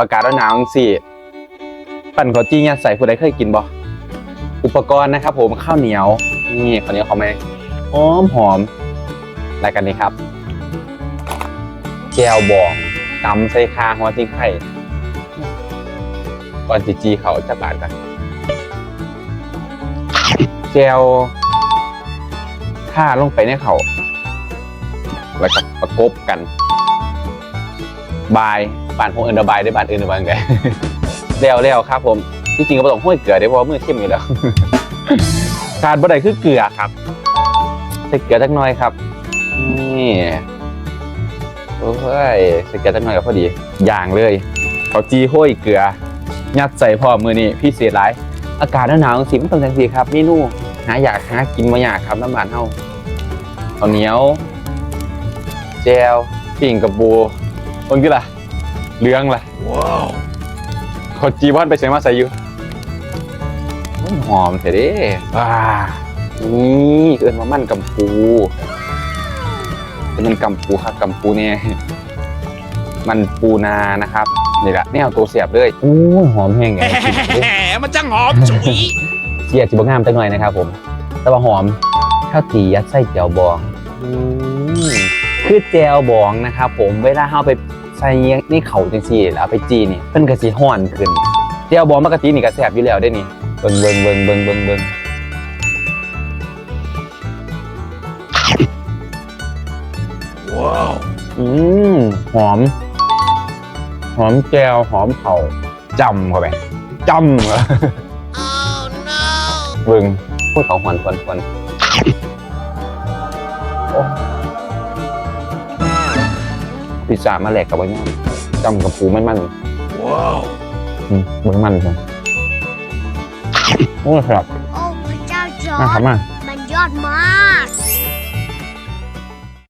อากาศหนาวจังสิปั่นข้าวจี้ยัดใส่ผู้ใดเคยกินบ่อุปกรณ์นะครับผมข้าวเหนียว นี่ข้าวเหนียวเขาไหมหอมหอมรายการนี้ครับแก้วบองตำใส่คาหัวจิ้งไข่ก่อนจีจีเขาจะบาดกันแก้วท่าลงไปในเขาแล้วก็ประกบกัน บายบานพงเอินระบายได้บานอื่นระบายไงเร็วเร็วครับผมจริงๆก็ต้องห้วยเกลือได้เพราะว่ามือเข้มอยู่แล้วขาดบ่ได้คือเกลือครับใส่เกลือจักหน่อยครับนี่โอ้ยใส่เกลือจักหน่อยก็พอดีอย่างเลยเขาจีห้วยเกลือยัดใส่พร้อมือนี่พี่เสียหลายอากาศหนาวสิมันต้องจังซี่ครับเมนูหาอยากหากินมาอยากครับน้ำบานเฮาข้าเหนียวแจวปิ่งกับบู คนกี่ล่ะเหลืองล่ะว้าวเขาจีวอนไปใส่มาใส่อยู่อื้อหอมเถอะเด้ว้านี่เอินว่ามันกำปูเป็นมันกำปูครับกำปูเนี่ยมันปูนานะครับนี่แหละนี่เอาตัวเสียบเลยอู้ยหอมแห้งไงแหมมันจะหอมฉุยเสียบจิบงามจังหน่อยนะครับผม แต่ว่าหอมข้าวจียัดไส้แจวบองอืม คือแจวบองนะครับผมเวลาเอาไปใส่นี่เขาจังซี่แล้วเอาไปจีนี่เพิ่นก็สิฮ้อนขึ้นแจวบองปกตินี่ก็แซ่บอยู่แล้วได้นี่เบิ่งเบิ่งเบิ่งเบิ่งเบิ่งเบิ่งว้าวอืมหอม หอมแจวหอมเผาจำเข้าไปจำเข้าไป oh no เบิ่งพูดเขาหวนทวนทวนโอ้ พิซซ่ามาแหลกกับไว้เนี่ยจำกับปูมันมันว้าวอืมเบิ่งมันเลยโอ้ครับ โอ้พระเจ้าจอมาร์ครับดมามันยอดมาก